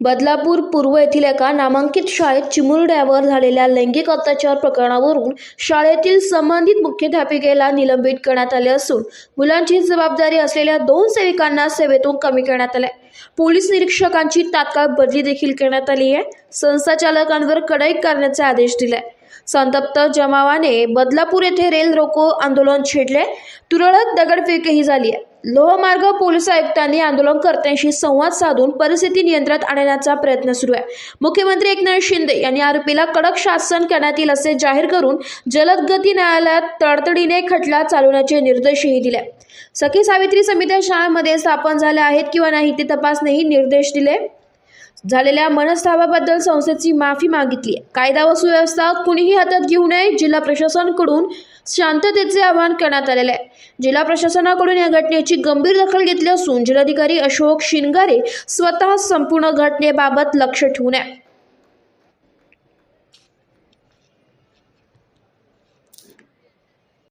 बदलापूर पूर्व येथील एका नामांकित शाळेत चिमुरड्यावर झालेल्या लैंगिक अत्याचार प्रकरणावरून शाळेतील संबंधित मुख्याध्यापिकेला निलंबित करण्यात आले असून मुलांची जबाबदारी असलेल्या दोन सेविकांना सेवेतून कमी करण्यात आले पोलीस निरीक्षकांची तात्काळ बदली देखील करण्यात आली आहे. संस्थाचालकांवर कडक करण्याचे आदेश दिले संतप्त जमावाने बदलापूर येथे रेल रोको आंदोलन छेडले. तुरळक दगडफेकही झाली आहे. लोहमार्ग पोलीस आयुक्तांनी आंदोलनकर्त्यांशी संवाद साधून परिस्थिती नियंत्रणात आणण्याचा प्रयत्न सुरू आहे. मुख्यमंत्री एकनाथ शिंदे यांनी आरोपीला कडक शासन करण्यात येईल असे जाहीर करून जलदगती न्यायालयात तडतडीने खटला चालवण्याचे निर्देशही दिले. सखी सावित्री समित्या शाळांमध्ये स्थापन झाल्या आहेत किंवा नाही ते तपासणेही निर्देश दिले. झालेल्या मनस्तावाबद्दल संस्थेची माफी मागितली आहे. कायदा व सुव्यवस्था कुणीही हातात घेऊ नये जिल्हा प्रशासनाकडून शांततेचे आवाहन करण्यात आलेले आहे जिल्हा प्रशासनाकडून या घटनेची गंभीर दखल घेतली असून जिल्हाधिकारी अशोक शिनगारे स्वतः संपूर्ण घटनेबाबत लक्ष ठेवून आहे